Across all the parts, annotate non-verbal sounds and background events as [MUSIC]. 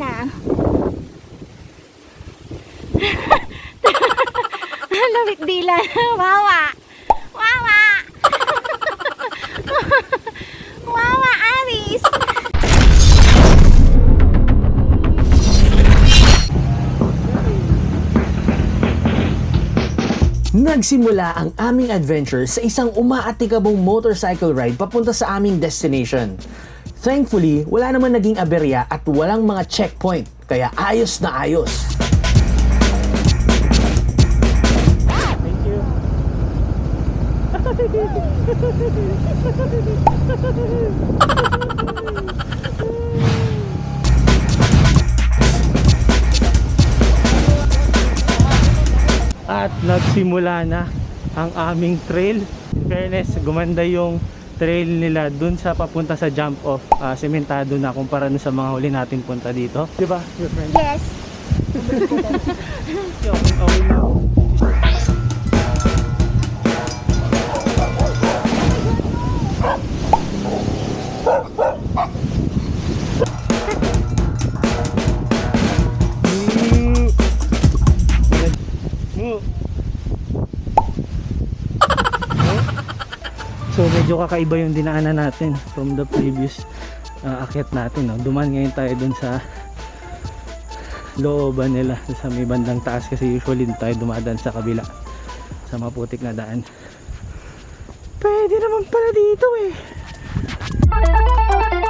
na. Lamit dila. Wawa. Wawa. Wawa, Aris. Nagsimula ang aming adventure sa isang umaatikabong motorcycle ride papunta sa aming destination. Thankfully, wala naman naging aberya at walang mga checkpoint, kaya ayos na ayos. Thank you. At nagsimula na ang aming trail. In fairness, gumanda yung trail nila dun sa papunta sa jump off. Ah, sementado na kumpara dun sa mga huli natin punta dito. Di ba, your friend? Yes. Okay, okay na medyo kakaiba yung dinaanan natin from the previous uh, akyat natin. No? Duman ngayon tayo dun sa looban nila sa may bandang taas kasi usually tayo dumadaan sa kabila sa maputik na daan. Pwede naman pala dito eh.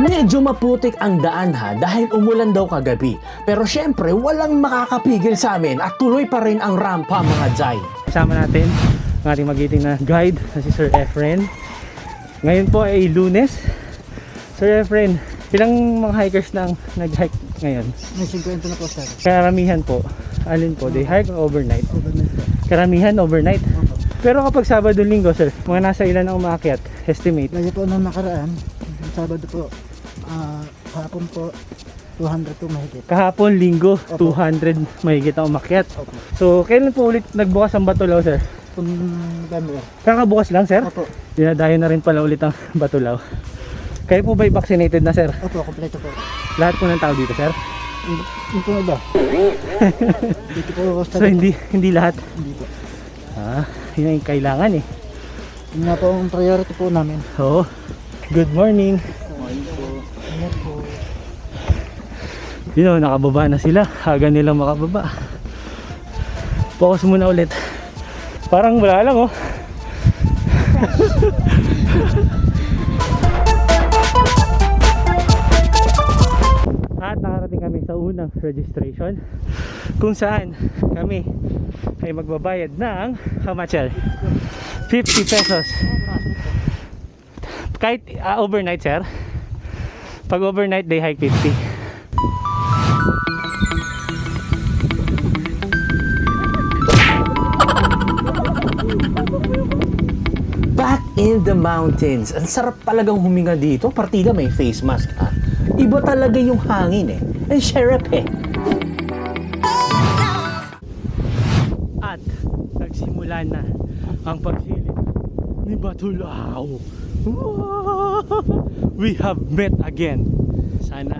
Medyo maputik ang daan ha dahil umulan daw kagabi. Pero syempre walang makakapigil sa amin at tuloy pa rin ang rampa mga Jai. Kasama natin ang ating magiting na guide na si Sir Efren. Ngayon po ay lunes. Sir Efren, ilang mga hikers na ang nag-hike ngayon? May 50 na po sir. Karamihan po. Alin po? Day hike or overnight? Overnight po. Karamihan overnight. Pero kapag Sabado Linggo, sir, mga nasa ilan ang umaakyat? Estimate. Lagi po nung nakaraan, Sabado po, ah hapon po, 200 po mahigit. Kahapon, Linggo, Opo. 200 mahigit ang umakyat. Opo. So, kailan po ulit nagbukas ang Batulaw, sir? Kung November. Kakabukas lang, sir? Opo. Dinadayo na rin pala ulit ang [LAUGHS] Batulaw. Kayo po ba'y vaccinated na, sir? Opo, kompleto po. Lahat po ng tao dito, sir? Yung po ba? [LAUGHS] Dito po So, hindi, hindi lahat. Hindi po. Ah, yun ang kailangan eh. Yun nga po ang priority po namin. Oo. Good morning. Ingat po. Yun o, nakababa na sila. Haga nilang makababa. Focus muna ulit. Parang wala lang oh. [LAUGHS] At nakarating kami sa unang registration kung saan kami ay magbabayad ng how much sir? 50 pesos kahit ah, overnight sir pag overnight day hike 50 the mountains. Ang sarap talagang huminga dito. Partida may face mask ha. Iba talaga yung hangin eh. Ang syrup eh. At nagsimula na ang pagsilip ni Batulao. We have met again. Sana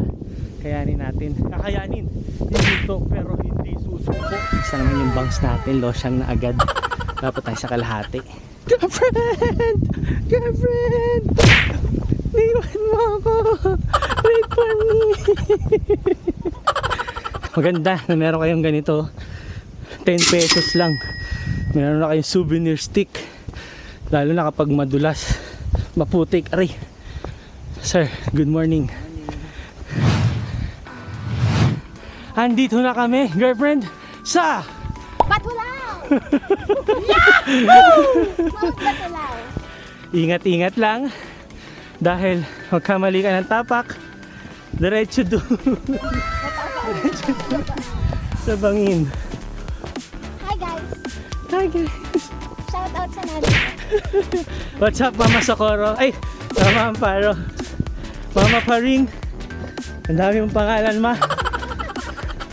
kayanin natin. Kakayanin. Hindi to pero hindi susuko. Isa naman yung bangs natin. Losyang na agad. Dapat tayo sa kalahati. Girlfriend! Girlfriend! Iwan mo ako! Wait for me! Maganda na meron kayong ganito. 10 pesos lang. Meron na kayong souvenir stick. Lalo na kapag madulas. Maputik. Aray. Sir, good morning. Andito na kami, girlfriend, sa Batulaw! Ingat-ingat lang. Dahil magkamali ka ng tapak diretso do diretso do sa bangin. Hi guys. Hi guys. Shout out sa namin. What's up Mama Socorro? Ay, Mama Amparo. Mama Paring. Ang dami mong pangalan ma.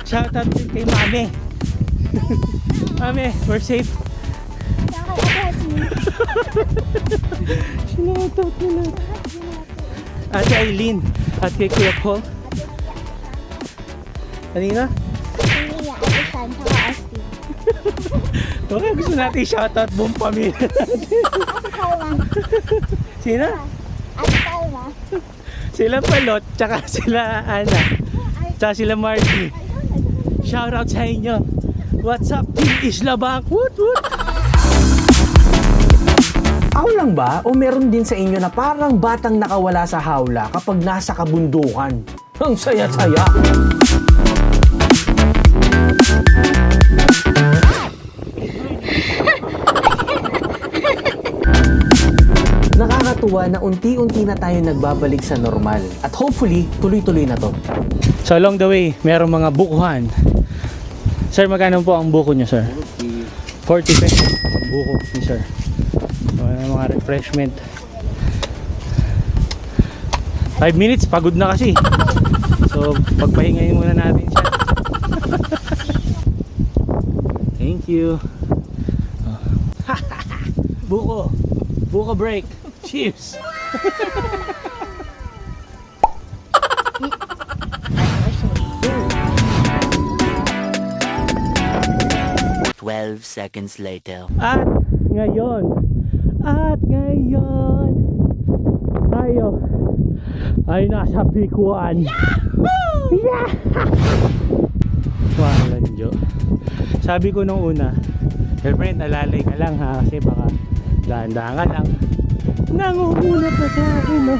Shout out din kay Mami [LAUGHS] Mami, we're safe. Shout out nila Ate Aileen at kay Kuya Paul Kanina? Niya, Ate Shan, saka Asti. Okay, gusto natin shoutout buong pamilya. Ate Salma. Sino? Ate. Sila Palot, tsaka sila Ana, tsaka sila know. Shoutout sa inyo. What's up, Isla? Woot woot! Ako lang ba o meron din sa inyo na parang batang nakawala sa hawla kapag nasa kabundukan? Ang saya-saya! Nakakatuwa na unti-unti na tayo nagbabalik sa normal at hopefully tuloy-tuloy na to. So along the way, merong mga bukuhan. Sir, magkano po ang buko niyo, sir? 40 pesos ang buko ni sir. Ang mga refreshment. 5 minutes, pagod na kasi. So, pagpahingayin muna natin siya. Thank you. Oh. [LAUGHS] buko. Buko break. Cheers. [LAUGHS] Twelve seconds later. At ngayon, at ngayon, tayo ay nasa Bikuan. Yahoo! Yeah! Walang Jo. Sabi ko nung una, girlfriend, alalay ka lang ha, kasi baka dahan-dahan ka lang. Nangunguna pa sa akin, no?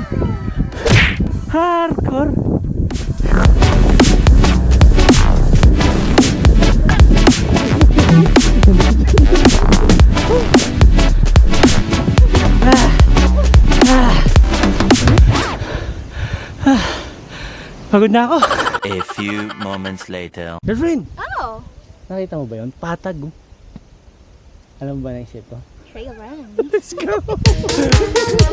Hardcore! Pagod na ako. A few moments later. Girlfriend, Oh, nakita mo ba yun? Patag. oh. Alam mo ba naisip ko? trail run. Let's go! [LAUGHS]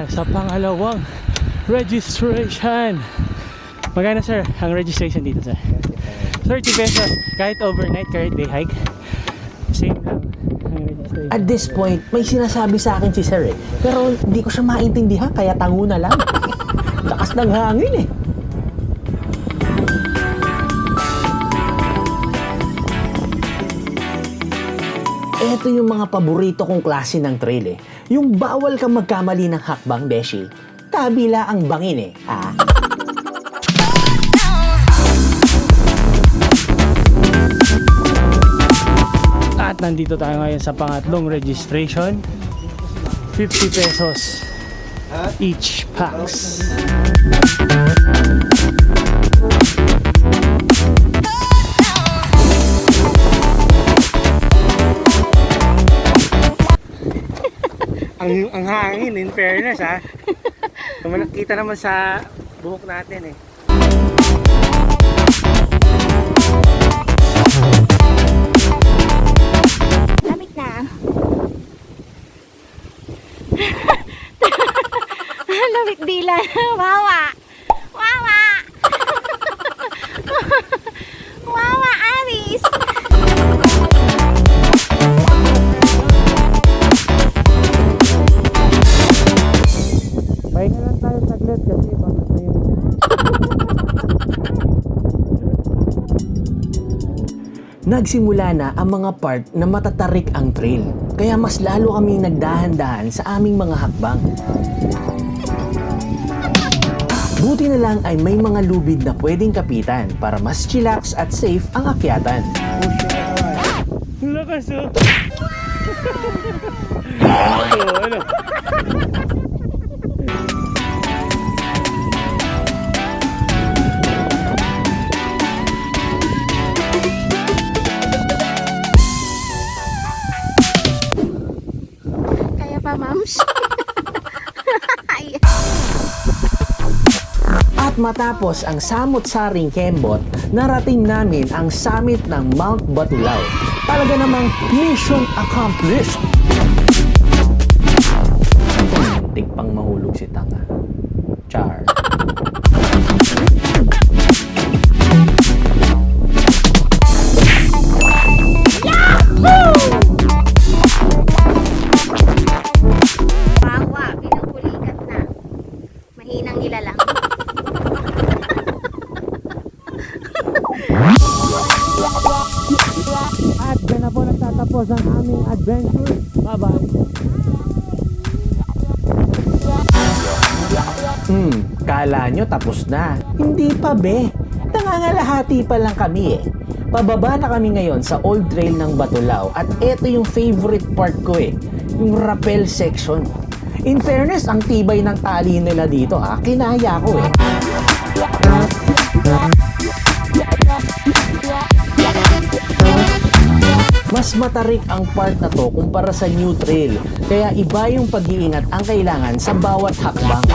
tayo sa pangalawang registration. Magkano sir ang registration dito sir? 30 pesos kahit overnight, kahit day hike. Same lang ang registration. At this point, may sinasabi sa akin si Sir eh. Pero hindi ko siya maintindihan kaya tango na lang. [LAUGHS] Lakas ng hangin eh. Ito yung mga paborito kong klase ng trail eh. Yung bawal kang magkamali ng hakbang, Beshi. Kabila ang bangin eh. Ah. At nandito tayo ngayon sa pangatlong registration. 50 pesos each packs. Ang ang hangin in fairness ha. Nakita naman sa buhok natin eh. Saglit kasi pagod na yung Nagsimula na ang mga part na matatarik ang trail. Kaya mas lalo kami nagdahan-dahan sa aming mga hakbang. Buti na lang ay may mga lubid na pwedeng kapitan para mas chillax at safe ang akyatan. Lakas oh. oh [LAUGHS] matapos ang samot-saring kembot, narating namin ang summit ng Mount Batulao. Talaga namang mission accomplished! Muntik pang mahulog si Tanga. Char. Wawa, pinupulikat na. Po nagtatapos ang aming adventure. Bye-bye. Hmm, kala nyo tapos na. Hindi pa be. Nangangalahati pa lang kami eh. Pababa na kami ngayon sa old trail ng Batulao at eto yung favorite part ko eh, yung rappel section. In fairness, ang tibay ng tali nila dito ha, kinaya ko eh. Mas matarik ang part na to kumpara sa new trail, kaya iba yung pag-iingat ang kailangan sa bawat hakbang.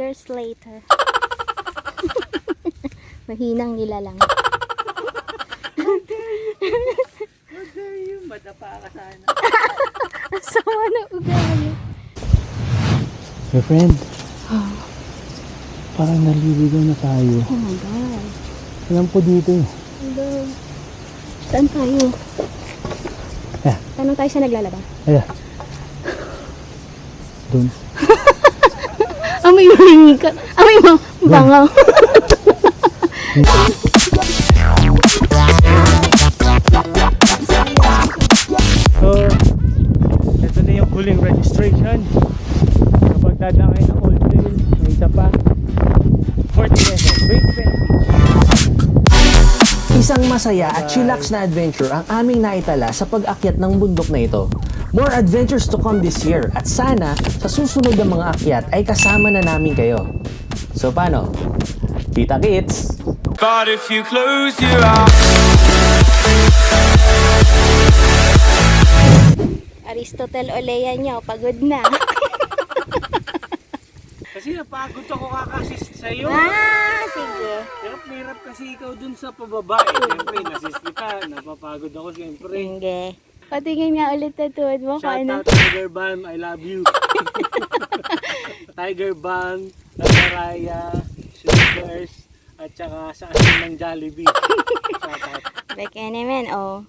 Years later. [LAUGHS] Mahinang nilalang. Asawa na ugali. My friend. Parang naliligaw na tayo. Oh my God. Alam po dito. Hello. Saan tayo? Yeah. Tanong tayo sa naglalaba. Ayan. Doon. [LAUGHS] Amoy mahingi ka. Amoy mo. Bangaw. So, ito na yung huling registration. Kapag dadaan kayo ng Old Trail, may isa pa. 40 pesos. 20 pesos. Isang masaya at chillax na adventure ang aming naitala sa pag-akyat ng bundok na ito. More adventures to come this year at sana sa susunod na mga akyat ay kasama na namin kayo. So paano? Kita kits! But if you close your eyes Aristotle Olea niyo. Pagod na. [LAUGHS] Kasi napagod ako kakasis sa'yo. ah, sige. Hirap na hirap kasi ikaw dun sa pababa. Eh, siyempre, nasis kita. Napapagod ako siyempre. Sige. Patingin nga ulit na tuwad mo. Shout out Tiger Balm, I love you. [LAUGHS] Tiger Balm, Lagaraya, Slippers, at saka sa asin ng Jollibee. [LAUGHS] Shout out. Back naman, oh.